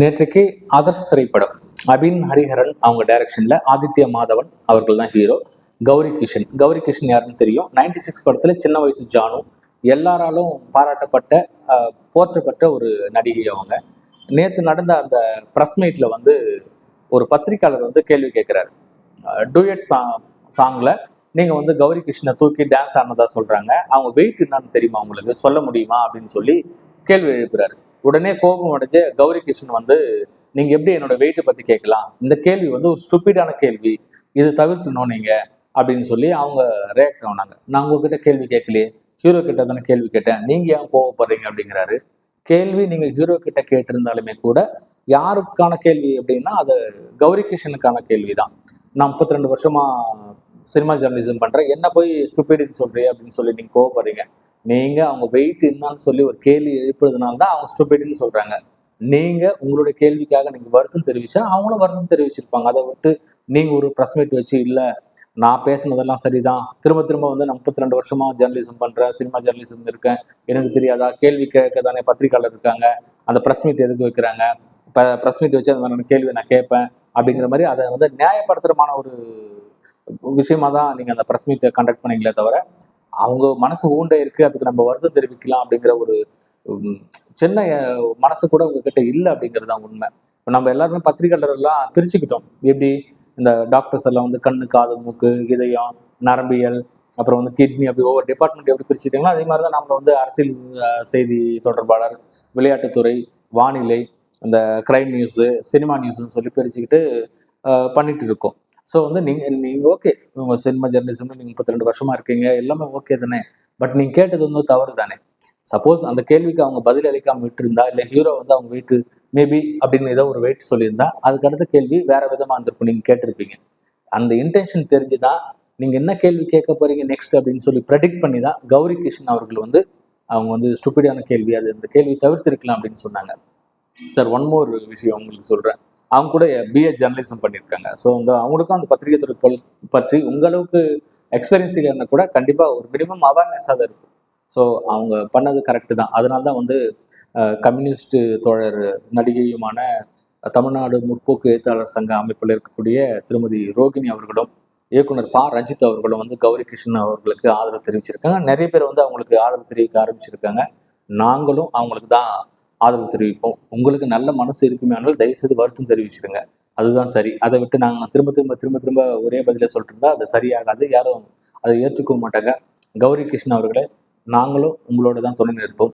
நேற்றைக்கு அதர்ஸ் திரைப்படம். அபின் ஹரிஹரன் அவங்க டைரக்ஷன்ல ஆதித்ய மாதவன் அவர்கள் தான் ஹீரோ கௌரி கிஷன். கௌரி கிஷன் யாருன்னு தெரியும்? 96 சிக்ஸ் படத்துல சின்ன வயசு ஜானு. எல்லாராலும் பாராட்டப்பட்ட போற்றப்பட்ட ஒரு நடிகை அவங்க. நேற்று நடந்த அந்த ப்ரெஸ் மீட்ல வந்து ஒரு பத்திரிக்கையாளர் வந்து கேள்வி கேட்குறாரு டூயட் சாங் சாங்ல நீங்க வந்து கௌரி கிருஷ்ணை தூக்கி டான்ஸ் ஆனதா சொல்றாங்க. அவங்க வெயிட் என்னன்னு தெரியுமா உங்களுக்கு? சொல்ல முடியுமா? அப்படின்னு சொல்லி கேள்வி எழுப்புறாரு. உடனே கோபம் அடைஞ்ச கௌரி கிருஷ்ணன் வந்து நீங்க எப்படி என்னோட வெயிட்டை பத்தி கேட்கலாம்? இந்த கேள்வி வந்து ஒரு ஸ்டூப்பிடான கேள்வி. இது தவிர்க்கணும் நீங்க. அப்படின்னு சொல்லி அவங்க ரியாக்ட் ஆனாங்க. நான் உங்ககிட்ட கேள்வி கேட்கலையே. ஹீரோ கிட்ட தானே கேள்வி கேட்டேன். நீங்க ஏன் கோவப்படுறீங்க? அப்படிங்கிறாரு. கேள்வி நீங்க ஹீரோ கிட்ட கேட்டிருந்தாலுமே கூட யாருக்கான கேள்வி அப்படின்னா அது கௌரி கிருஷ்ணனுக்கான கேள்விதான் நான் முப்பத்தி ரெண்டு வருஷமா சினிமா ஜேர்னலிசம் பண்றேன். என்ன போய் ஸ்டூபிடின்னு சொல்றீங்க? அப்படின்னு சொல்லி நீங்க கோவப்படுறீங்க. நீங்க அவங்க வெயிட் என்னன்னு சொல்லி ஒரு கேள்வி எழுப்புறதுனால தான் அவங்க ஸ்டூபிடின்னு சொல்றாங்க. நீங்க உங்களுடைய கேள்விக்காக நீங்க வருத்தம் தெரிவிச்சா அவங்களும் வருத்தம் தெரிவிச்சிருப்பாங்க. அதை விட்டு நீங்க ஒரு ப்ரெஸ் மீட் வச்சு இல்ல நான் பேசுனதெல்லாம் சரிதான். திரும்ப திரும்ப வந்து நான் முப்பத்தி ரெண்டு வருஷமா ஜேர்னலிசம் பண்றேன் சினிமா ஜேர்னலிசம் இருக்கேன். எனக்கு தெரியாதா? கேள்வி கேட்க தானே பத்திரிகையாளர் இருக்காங்க. அந்த ப்ரெஸ் மீட் எதுக்கு வைக்கிறாங்க? இப்போ ப்ரெஸ் மீட் வச்சு அந்த மாதிரியான கேள்வி நான் கேட்பேன். அப்படிங்கிற மாதிரி அதை வந்து நியாயப்படுத்துறமான ஒரு விஷயமா தான் நீங்க அந்த ப்ரெஸ் மீட்டை கண்டக்ட் பண்ணீங்களே தவிர அவங்க மனசு ஊண்ட இருக்கு அதுக்கு நம்ம வருத்தம் தெரிவிக்கலாம் அப்படிங்கிற ஒரு சின்ன மனசு கூட உங்ககிட்ட இல்லை அப்படிங்கிறது தான் உண்மை. இப்போ நம்ம எல்லாருமே பத்திரிகையாளர்கள்லாம் பிரிச்சுக்கிட்டோம். எப்படி? இந்த டாக்டர்ஸ் எல்லாம் வந்து கண்ணு காது மூக்கு இதயம் நரம்பியல் அப்புறம் வந்து கிட்னி அப்படி ஒவ்வொரு டிபார்ட்மெண்ட் எப்படி பிரிச்சுட்டீங்களோ அதே மாதிரி தான் நம்ம வந்து அரசியல் செய்தி தொடர்பாளர் விளையாட்டுத்துறை வானிலை இந்த கிரைம் நியூஸு சினிமா நியூஸ்னு சொல்லி பிரிச்சுக்கிட்டு பண்ணிட்டு இருக்கோம். ஸோ வந்து நீங்கள் நீங்கள் ஓகே உங்கள் சினிமா ஜெர்னலிசம்னு நீங்கள் முப்பத்தி ரெண்டு வருஷமா இருக்கீங்க. எல்லாமே ஓகே தானே? பட் நீங்கள் கேட்டது வந்து தவறு தானே? சப்போஸ் அந்த கேள்விக்கு அவங்க பதில் அளிக்காமல் விட்டுருந்தா இல்லை ஹீரோ வந்து அவங்க வீட்டு மேபி அப்படின்னு ஏதோ ஒரு வெயிட் சொல்லியிருந்தா அதுக்கு அடுத்த கேள்வி வேற விதமாக இருந்திருக்கும். நீங்கள் கேட்டிருப்பீங்க. அந்த இன்டென்ஷன் தெரிஞ்சு தான் நீங்கள் என்ன கேள்வி கேட்க போறீங்க நெக்ஸ்ட் அப்படின்னு சொல்லி ப்ரெடிக்ட் பண்ணி தான் கௌரி கிருஷ்ணன் அவர்கள் வந்து அவங்க வந்து ஸ்டூபிடான கேள்வி அது அந்த கேள்வி தவிர்த்திருக்கலாம் அப்படின்னு சொன்னாங்க. சார் ஒன் மோர் விஷயம் உங்களுக்கு சொல்கிறேன் அவங்க கூட பிஏ ஜெர்னலிசம் பண்ணியிருக்காங்க. ஸோ வந்து அவங்களுக்கும் அந்த பத்திரிகை துறை பல்- பற்றி உங்களவுக்கு எக்ஸ்பீரியன்ஸ் இல்லைன்னா கூட கண்டிப்பாக ஒரு மினிமம் அவேர்னஸாக தான் இருக்கும். ஸோ அவங்க பண்ணது கரெக்டு தான். அதனால தான் வந்து கம்யூனிஸ்ட் தோழர் நடிகையுமான தமிழ்நாடு முற்போக்கு எழுத்தாளர் சங்க அமைப்பில் இருக்கக்கூடிய திருமதி ரோகிணி அவர்களும் இயக்குனர் பா. ரஞ்சித் அவர்களும் வந்து கௌரி கிருஷ்ணன் அவர்களுக்கு ஆதரவு தெரிவிச்சிருக்காங்க. நிறைய பேர் வந்து அவங்களுக்கு ஆதரவு தெரிவிக்க ஆரம்பிச்சிருக்காங்க. நாங்களும் அவங்களுக்கு தான் ஆதரவு தெரிவிப்போம். உங்களுக்கு நல்ல மனசு இருக்குமே ஆனால் தயவு செய்து வருத்தம் தெரிவிச்சிருங்க. அதுதான் சரி. அதை விட்டு நாங்கள் திரும்ப திரும்ப திரும்ப திரும்ப ஒரே பதிலை சொல்லிட்டு அது சரியாகாது. யாரும் அதை ஏற்றுக்கவும் மாட்டாங்க. கௌரி கிருஷ்ணன் அவர்களே நாங்களும் உங்களோட தான் துணை நிற்போம்.